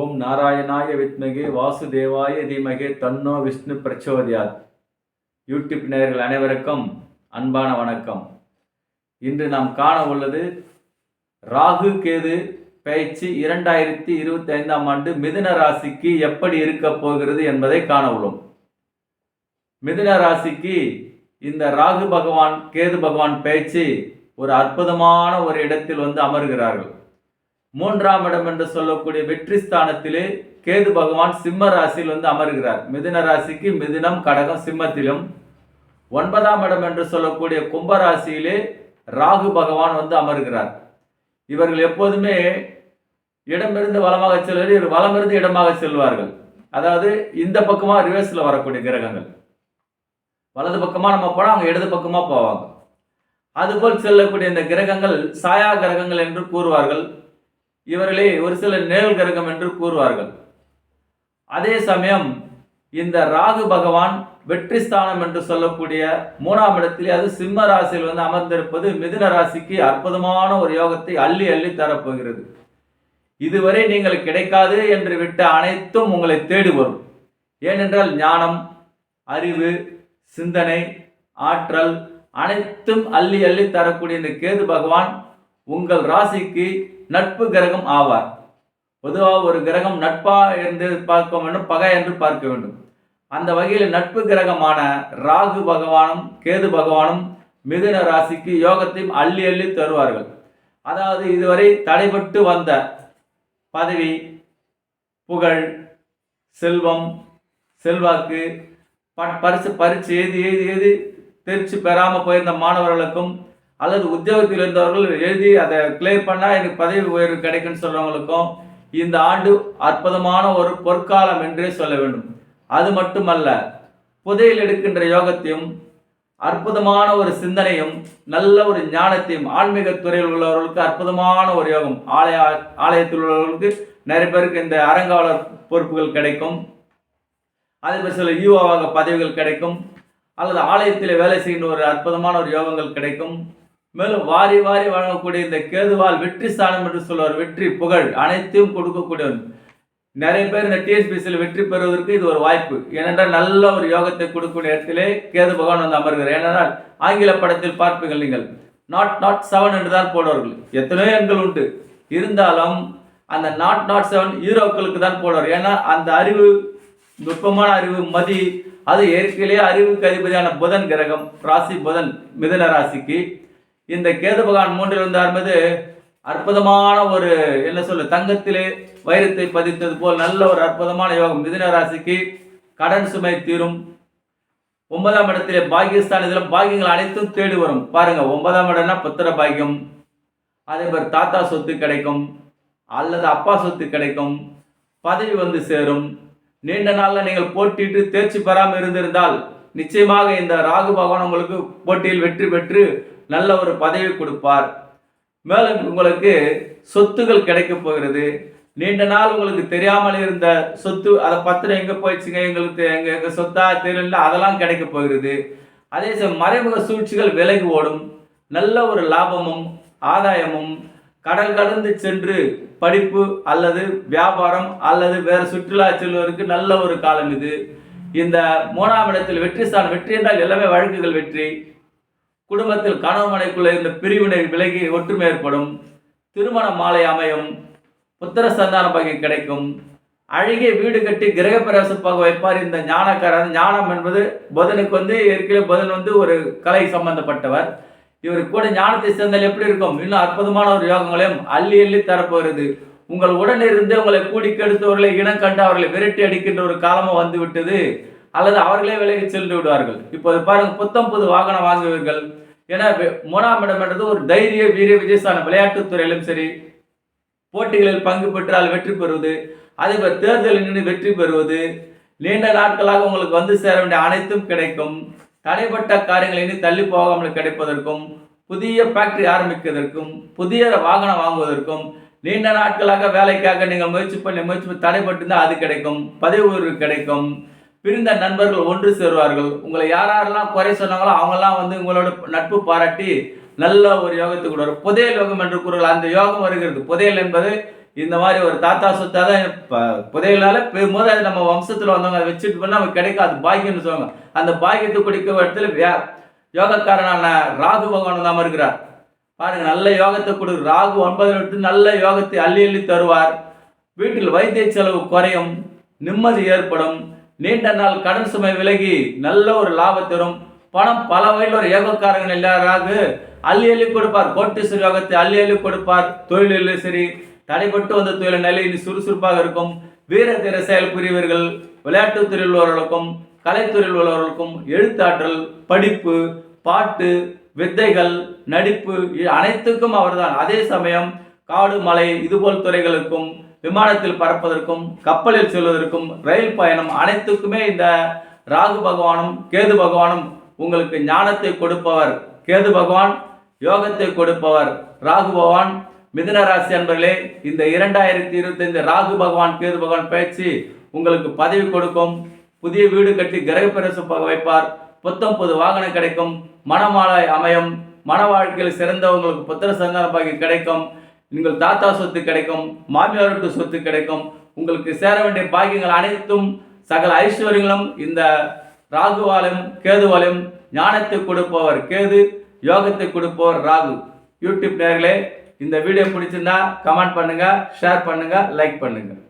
ஓம் நாராயணாய வித்மகே வாசுதேவாய தீமகே தன்னோ விஷ்ணு பிரச்சோதியாத். யூடியூப் நேயர்கள் அனைவருக்கும் அன்பான வணக்கம். இன்று நாம் காண உள்ளது ராகு கேது பயிற்சி இரண்டாயிரத்தி இருபத்தி ஐந்தாம் ஆண்டு மிதுன ராசிக்கு எப்படி இருக்க போகிறது என்பதை காண உள்ளோம். மிதுன ராசிக்கு இந்த ராகு பகவான் கேது பகவான் பயிற்சி ஒரு அற்புதமான ஒரு இடத்தில் வந்து அமர்கிறார்கள். மூன்றாம் இடம் என்று சொல்லக்கூடிய வெற்றி ஸ்தானத்திலே கேது பகவான் சிம்ம ராசியில் வந்து அமர்கிறார். மிதுன ராசிக்கு மிதுனம் கடகம் சிம்மத்திலும். ஒன்பதாம் இடம் என்று சொல்லக்கூடிய கும்ப ராசியிலே ராகு பகவான் வந்து அமர்கிறார். இவர்கள் எப்போதுமே இடமிருந்து வளமாக செல்வது வளமிருந்து வலமிருந்து இடமாக செல்வார்கள். அதாவது இந்த பக்கமாக ரிவர்ஸில் வரக்கூடிய கிரகங்கள். வலது பக்கமாக நம்ம போனால் அவங்க இடது பக்கமாக போவாங்க. அதுபோல் செல்லக்கூடிய இந்த கிரகங்கள் சாயா கிரகங்கள் என்று கூறுவார்கள். இவர்களே ஒரு சில நிழல் கிரகம் என்று கூறுவார்கள். அதே சமயம் இந்த ராகு பகவான் வெற்றி ஸ்தானம் என்று சொல்லக்கூடிய மூணாம் இடத்திலே அது சிம்ம ராசியில் வந்து அமர்ந்திருப்பது மிதுன ராசிக்கு அற்புதமான ஒரு யோகத்தை அள்ளி அள்ளி தரப்போகிறது. இதுவரை நீங்கள் கிடைக்காது என்று விட்ட அனைத்தும் உங்களை தேடி வரும் ஏனென்றால் ஞானம் அறிவு சிந்தனை ஆற்றல் அனைத்தும் அள்ளி அள்ளி தரக்கூடிய இந்த கேது பகவான் உங்கள் ராசிக்கு நட்பு கிரகம் ஆவார். பொதுவாக ஒரு கிரகம் நட்பா என்று பார்க்க வேண்டும் பகை என்று பார்க்க வேண்டும். அந்த வகையில் நட்பு கிரகமான ராகு பகவானும் கேது பகவானும் மிதுன ராசிக்கு யோகத்தையும் அள்ளி அள்ளி தருவார்கள். அதாவது இதுவரை தடைபட்டு வந்த பதவி புகழ் செல்வம் செல்வாக்கு ப- பரிசு பரிச்சு ஏது ஏது ஏது தேர்ச்சி பெறாமல் போயிருந்த மாணவர்களுக்கும் அல்லது உத்தியோகத்தில் இருந்தவர்கள் எழுதி அதை கிளியர் பண்ணால் எனக்கு பதவி உயர்வு கிடைக்கும்னு சொல்றவங்களுக்கும் இந்த ஆண்டு அற்புதமான ஒரு பொற்காலம் என்றே சொல்ல வேண்டும். அது மட்டுமல்ல புதையில் எடுக்கின்ற யோகத்தையும் அற்புதமான ஒரு சிந்தனையும் நல்ல ஒரு ஞானத்தையும் ஆன்மீக துறையில் உள்ளவர்களுக்கு அற்புதமான ஒரு யோகம். ஆலய ஆலயத்தில் உள்ளவர்களுக்கு நிறைய பேருக்கு இந்த அரங்காவலர் பொறுப்புகள் கிடைக்கும். அதே மாதிரி சில யூவாவாக பதவிகள் கிடைக்கும். அல்லது ஆலயத்தில் வேலை செய்கின்ற ஒரு அற்புதமான ஒரு யோகங்கள் கிடைக்கும். மேலும் வாரி வாரி வழங்கக்கூடிய இந்த கேதுவால் வெற்றி ஸ்தானம் என்று சொல்வார். வெற்றி புகழ் அனைத்தையும் கொடுக்கக்கூடியவன். நிறைய பேர் இந்த டிஎஸ்பிசியில் வெற்றி பெறுவதற்கு இது ஒரு வாய்ப்பு. ஏனென்றால் நல்ல ஒரு யோகத்தை கொடுக்கக்கூடிய இடத்திலே கேது பகவான் வந்து அமர்கிறார். ஏனென்றால் ஆங்கில படத்தில் பார்ப்பீர்கள் நீங்கள். நாட் நாட் செவன் என்று தான் போடுவார்கள். எத்தனையோ எண்கள் உண்டு. இருந்தாலும் அந்த நாட் நாட் செவன் ஹீரோக்களுக்கு தான் போடுவார். ஏன்னா அந்த அறிவு நுட்பமான அறிவு மதி அது இயற்கையிலேயே அறிவுக்கு அதிபதியான புதன் கிரகம் ராசி புதன் மிதன ராசிக்கு இந்த கேது பகவான் மூன்றில் வந்து என்பது அற்புதமான ஒரு என்ன சொல்ல தங்கத்திலே வைரத்தை பதித்தது போல் நல்ல ஒரு அற்புதமான யோகம். மிதுன ராசிக்கு கடன் சுமை தீரும். ஒன்பதாம் இடத்திலே பாகியஸ்தான் இதில் பாக்கியங்கள் அனைத்தும் தேடி வரும். பாருங்க ஒன்பதாம் இடம்னா புத்திர பாக்கியம். அதே மாதிரி தாத்தா சொத்து கிடைக்கும். அல்லது அப்பா சொத்து கிடைக்கும். பதவி வந்து சேரும். நீண்ட நாளில் நீங்கள் போட்டியிட்டு தேர்ச்சி பெறாமல் இருந்திருந்தால் நிச்சயமாக இந்த ராகு பகவான் உங்களுக்கு போட்டியில் வெற்றி பெற்று நல்ல ஒரு பதவி கொடுப்பார். மேலும் உங்களுக்கு சொத்துகள் கிடைக்க போகிறது. நீண்ட நாள் உங்களுக்கு தெரியாமல் இருந்த சொத்து அதை பத்திரம் எங்கே போயிடுச்சுங்க? எங்களுக்கு எங்கள் எங்கள் சொத்தா தெரியல அதெல்லாம் கிடைக்க போகிறது. அதே சமயம் மறைமுக சூழ்ச்சிகள் விலகி ஓடும். நல்ல ஒரு லாபமும் ஆதாயமும் கடல் கடந்து சென்று படிப்பு அல்லது வியாபாரம் அல்லது வேறு சுற்றுலா செல்வதற்கு நல்ல ஒரு காலம் இது. இந்த மூணாம் இடத்தில் வெற்றி ஸ்தானம் வெற்றி என்றால் எல்லாமே வழக்குகள் வெற்றி. குடும்பத்தில் கணவன் இருந்த பிரிவினை விலகி ஒற்றுமை ஏற்படும். திருமண மாலை அமையும். புத்திர சந்தான பகை கிடைக்கும். அழகிய வீடு கட்டி கிரக பிரவேசப்பாக வைப்பார் இந்த ஞானக்காரன் ஞானம் என்பது புதனுக்கு வந்து ஏற்கனவே புதன் வந்து ஒரு கலை சம்பந்தப்பட்டவர். இவர் கூட ஞானத்தை சேர்ந்தால் எப்படி இருக்கும்? இன்னும் அற்புதமான ஒரு யோகங்களையும் அள்ளி அள்ளி தரப்போகிறது. உங்கள் உடன் இருந்து உங்களை கூடி கெடுத்தவர்களை இனம் கண்டு அவர்களை விரட்டி அடிக்கின்ற ஒரு காலமும் வந்துவிட்டது. அல்லது அவர்களே விலகி சென்று விடுவார்கள். இப்போது பாருங்கள் புத்தம் புது வாகனம் வாங்குவீர்கள். ஏன்னா வெ- மூணாம் ஒரு தைரிய வீரிய விஜயஸ்தான விளையாட்டுத் துறையிலும் சரி போட்டிகளில் பங்கு பெற்றால் வெற்றி பெறுவது அதே போல் தேர்தலில் நின்று வெற்றி பெறுவது நீண்ட நாட்களாக உங்களுக்கு வந்து சேர வேண்டிய அனைத்தும் கிடைக்கும். தடைப்பட்ட காரியங்களை இனி தள்ளி போகாமல் கிடைப்பதற்கும் புதிய ஃபேக்டரி ஆரம்பிப்பதற்கும் புதிய வாகனம் வாங்குவதற்கும் நீண்ட நாட்களாக வேலைக்காக நீங்கள் முயற்சி பண்ணி முயற்சி பண்ணி தடைப்பட்டிருந்தால் அது கிடைக்கும் பதவி உயர்வு கிடைக்கும். பிரிந்த நண்பர்கள் ஒன்று சேருவார்கள். உங்களை யார் யாரெல்லாம் குறை சொன்னாங்களோ அவங்கெல்லாம் வந்து உங்களோட நட்பு பாராட்டி நல்ல ஒரு யோகத்துக்கு வரும் புதையல் யோகம் என்று கூறுகள் அந்த யோகம் வருகிறது. புதையல் என்பது இந்த மாதிரி ஒரு தாத்தா சொத்தா தான் புதையலால் போது அது நம்ம வம்சத்தில் வந்தவங்க அதை வச்சுட்டு போனால் நமக்கு கிடைக்காது. பாக்கியம்னு சொல்லுவாங்க. அந்த பாக்கியத்தை குடிக்க இடத்துல வே- யோகக்காரனான ராகு பகவான் தான் இருக்கிறார் பாருங்க நல்ல யோகத்தை கொடு. ராகு ஒன்பதில் விட்டு நல்ல யோகத்தை அள்ளி அள்ளி தருவார். வீட்டில் வைத்திய செலவு குறையும். நிம்மதி ஏற்படும். நீண்ட நாள் கடன் சுமை விலகி நல்ல ஒரு லாபம் தரும். பணம் பல வகையில் ஒரு யோகக்காரங்க எல்லாராக அள்ளி அள்ளி கொடுப்பார். கோட்டீஸ்வர யோகத்தை அள்ளி அள்ளி கொடுப்பார். தொழிலில் சரி தடைப்பட்டு வந்த தொழில் நிலை இனி சுறுசுறுப்பாக இருக்கும். வீர தீர செயல் புரியவர்கள் விளையாட்டுத் துறையில் உள்ளவர்களுக்கும் கலைத்துறையில் உள்ளவர்களுக்கும் எழுத்தாற்றல் படிப்பு பாட்டு வித்தைகள் நடிப்பு அனைத்துக்கும் அவர்தான். அதே சமயம் காடு மலை இதுபோல் துறைகளுக்கும் விமானத்தில் பறப்பதற்கும் கப்பலில் செல்வதற்கும் ரயில் பயணம் அனைத்துக்குமே இந்த ராகு பகவானும் கேது பகவானும் உங்களுக்கு ஞானத்தை கொடுப்பவர். கேது பகவான் யோகத்தை கொடுப்பவர். ராகு பகவான் மிதுன ராசி அன்பர்களே இந்த இரண்டாயிரத்தி இருபத்தைந்து ராகு பகவான் கேது பகவான் பயிற்சி உங்களுக்கு பதவி கொடுக்கும். புதிய வீடு கட்டி கிரகப்பிரசு வைப்பார். புத்தம் புது வாகனம் கிடைக்கும். மனமாலை அமையும். மன வாழ்க்கையில் சிறந்தவங்களுக்கு புத்திர சந்தான பாக்கி கிடைக்கும். உங்கள் தாத்தா சொத்து கிடைக்கும் மாமியாருக்கு சொத்து கிடைக்கும் உங்களுக்கு சேர வேண்டிய பாக்கியங்கள் அனைத்தும் சகல ஐஸ்வர்யங்களும் இந்த ராகுவாலும் கேதுவாலும் ஞானத்தை கொடுப்பவர் கேது யோகத்தை கொடுப்பவர் ராகு. யூடியூப் நேர்களே இந்த வீடியோ பிடிச்சிருந்தா கமெண்ட் பண்ணுங்க ஷேர் பண்ணுங்க லைக் பண்ணுங்கள்